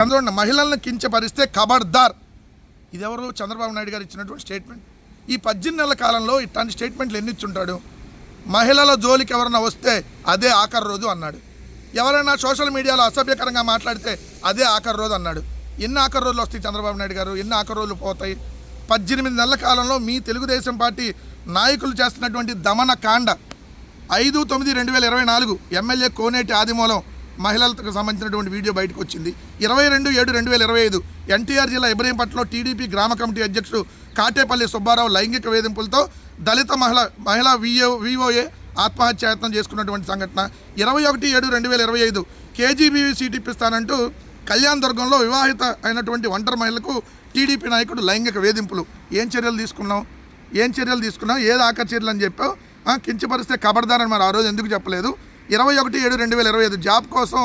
చంద్రబాబు మహిళలను కించపరిస్తే ఖబర్దార్ ఇదెవరు? చంద్రబాబు నాయుడు గారు ఇచ్చినటువంటి స్టేట్మెంట్. ఈ పద్దెనిమిది నెలల కాలంలో ఇట్లాంటి స్టేట్మెంట్లు ఎన్ని ఇచ్చుంటాడు? మహిళల జోలికి ఎవరైనా వస్తే అదే ఆఖరి రోజు అన్నాడు. ఎవరైనా సోషల్ మీడియాలో అసభ్యకరంగా మాట్లాడితే అదే ఆఖరి రోజు అన్నాడు. ఎన్ని ఆఖరి రోజులు వస్తాయి చంద్రబాబు నాయుడు గారు? ఎన్ని ఆఖరి రోజులు పోతాయి? పద్దెనిమిది నెలల కాలంలో మీ తెలుగుదేశం పార్టీ నాయకులు చేస్తున్నటువంటి దమన కాండ. ఐదు తొమ్మిది రెండు వేల ఇరవై నాలుగు ఎమ్మెల్యే కోనేటి ఆదిమూలం మహిళలకు సంబంధించినటువంటి వీడియో బయటకు వచ్చింది. ఇరవై రెండు ఏడు రెండు వేల ఇరవై ఐదు ఎన్టీఆర్ జిల్లా ఇబ్రహీంపట్నంలో టీడీపీ గ్రామ కమిటీ అధ్యక్షుడు కాటేపల్లి సుబ్బారావు లైంగిక వేధింపులతో దళిత మహిళ మహిళా విఓ విఓఏ ఆత్మహత్యాయత్నం చేసుకున్నటువంటి సంఘటన. ఇరవై ఒకటి ఏడు రెండు వేల ఇరవై ఐదు కేజీబీవీ సీట్ ఇప్పిస్తానంటూ కళ్యాణ్ దుర్గంలో వివాహిత అయినటువంటి ఒంటరి మహిళకు టీడీపీ నాయకుడు లైంగిక వేధింపులు. ఏం చర్యలు తీసుకున్నాం ఏం చర్యలు తీసుకున్నావు? ఏది ఆకర్చర్యలు అని చెప్పావు? కించపరిస్తే కబడదారని మరి ఆ రోజు ఎందుకు చెప్పలేదు? ఇరవై ఒకటి ఏడు రెండు వేల ఇరవై ఐదు జాబ్ కోసం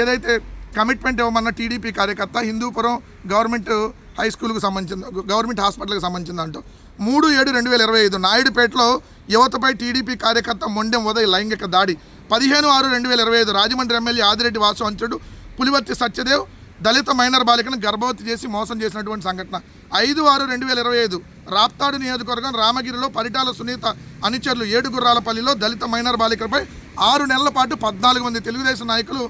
ఏదైతే కమిట్మెంట్ ఇవ్వమన్న టీడీపీ కార్యకర్త హిందూపురం గవర్నమెంట్ హై స్కూల్కి సంబంధించిన గవర్నమెంట్ హాస్పిటల్కి సంబంధించింది అంటూ మూడు ఏడు రెండు వేల ఇరవై ఐదు నాయుడుపేటలో యువతపై టీడీపీ కార్యకర్త మొండెం ఉదయ్ లైంగిక దాడి. పదిహేను ఆరు రెండు వేల ఇరవై ఐదు రాజమండ్రి ఎమ్మెల్యే ఆదిరెడ్డి వాసు అంచుడు పులివర్తి సత్యదేవ్ దళిత మైనర్ బాలికను గర్భవతి చేసి మోసం చేసినటువంటి సంఘటన. ఐదు ఆరు రెండు వేల ఇరవై ఐదు రాప్తాడు నియోజకవర్గం రామగిరిలో పరిటాల సునీత అనుచరులు ఏడుగుర్రాలపల్లిలో దళిత మైనర్ బాలికలపై ఆరు నెలల పాటు పద్నాలుగు మంది తెలుగుదేశం నాయకులు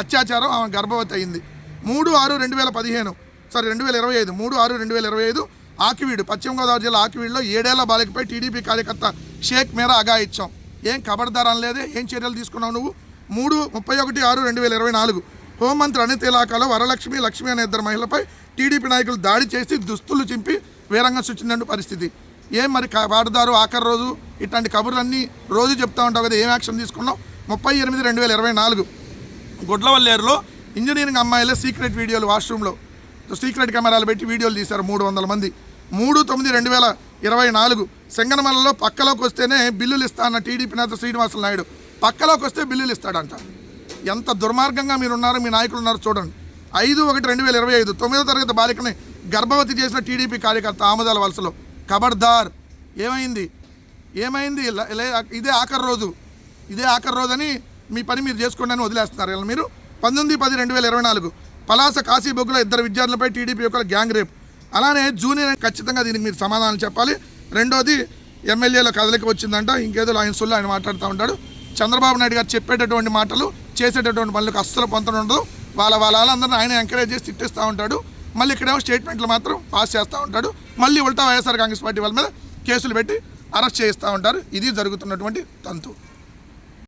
అత్యాచారం ఆమె గర్భవతి అయింది. మూడు ఆరు రెండు వేల పదిహేను సారీ రెండు వేల ఇరవై ఐదు మూడు ఆరు రెండు వేల ఇరవై ఐదు ఆకివీడు పశ్చిమ గోదావరి జిల్లా ఆకివీడులో ఏడేళ్ళ బాలికపై టీడీపీ కార్యకర్త షేక్ మేరా అగాయిచ్చాం ఏం కబర్దార్ అనలేదే ఏం చర్యలు తీసుకున్నావు నువ్వు? మూడు ముప్పై ఒకటి ఆరు రెండు వేల ఇరవై నాలుగు హోంమంత్రి అనిత ఇలాకాలో వరలక్ష్మి లక్ష్మి అనే ఇద్దరు మహిళపై టీడీపీ నాయకులు దాడి చేసి దుస్తులు చింపి వీరంగం సృష్టించిన పరిస్థితి. ఏం మరి వాడదారు ఆఖరి రోజు? ఇట్లాంటి కబుర్లన్నీ రోజు చెప్తా ఉంటావు కదా ఏం యాక్షన్ తీసుకున్నావు? ముప్పై ఎనిమిది రెండు వేల ఇరవై నాలుగు. గుడ్లవల్లేరులో ఇంజనీరింగ్ అమ్మాయిలే సీక్రెట్ వీడియోలు వాష్రూమ్లో. సీక్రెట్ కెమెరాలు పెట్టి వీడియోలు తీశారు మూడు వందల మంది. మూడు తొమ్మిది రెండు వేల ఇరవై నాలుగు. సింగనమలలో పక్కలోకి వస్తేనే బిల్లులు ఇస్తా అన్న టీడీపీ నేత శ్రీనివాసులు నాయుడు. పక్కలోకి వస్తే బిల్లులు ఇస్తాడంట. ఎంత దుర్మార్గంగా మీరు ఉన్నారు మీ నాయకులు ఉన్నారు చూడండి. ఐదు ఒకటి రెండు వేల ఇరవై ఐదు తొమ్మిదో తరగతి బాలికని గర్భవతి చేసిన టీడీపీ కార్యకర్త ఆముదాల వలసలో. ఖబర్దార్ ఏమైంది? ఏమైంది? ఇదే ఆఖరి రోజు. ఇదే ఆఖరి రోజు అని మీ పని మీరు చేసుకోండి అని వదిలేస్తున్నారు. ఇలా మీరు పంతొమ్మిది పది రెండు వేల ఇరవై నాలుగు పలాస కాశీబొగ్గుల ఇద్దరు విద్యార్థులపై టీడీపీ యొక్క గ్యాంగ్ రేప్. అలానే జూనియర్ ఖచ్చితంగా దీనికి మీరు సమాధానం చెప్పాలి. రెండోది ఎమ్మెల్యేల కదలిక వచ్చిందంట. ఇంకేదో ఆయన సొల్లు ఆయన మాట్లాడుతూ ఉంటాడు. చంద్రబాబు నాయుడు గారు చెప్పేటటువంటి మాటలు చేసేటటువంటి పనులకు అస్సలు పొంతన ఉండదు. వాళ్ళ వాళ్ళ వాళ్ళందరినీ ఆయన ఎంకరేజ్ చేసి తిట్టిస్తూ ఉంటాడు. మళ్ళీ ఇక్కడేమో స్టేట్మెంట్లు మాత్రం పాస్ చేస్తూ ఉంటాడు. మళ్ళీ ఉల్టా వైఎస్ఆర్ కాంగ్రెస్ పార్టీ వాళ్ళ మీద కేసులు పెట్టి అరెస్ట్ చేస్తూ ఉంటారు. ఇది జరుగుతున్నటువంటి తంతు.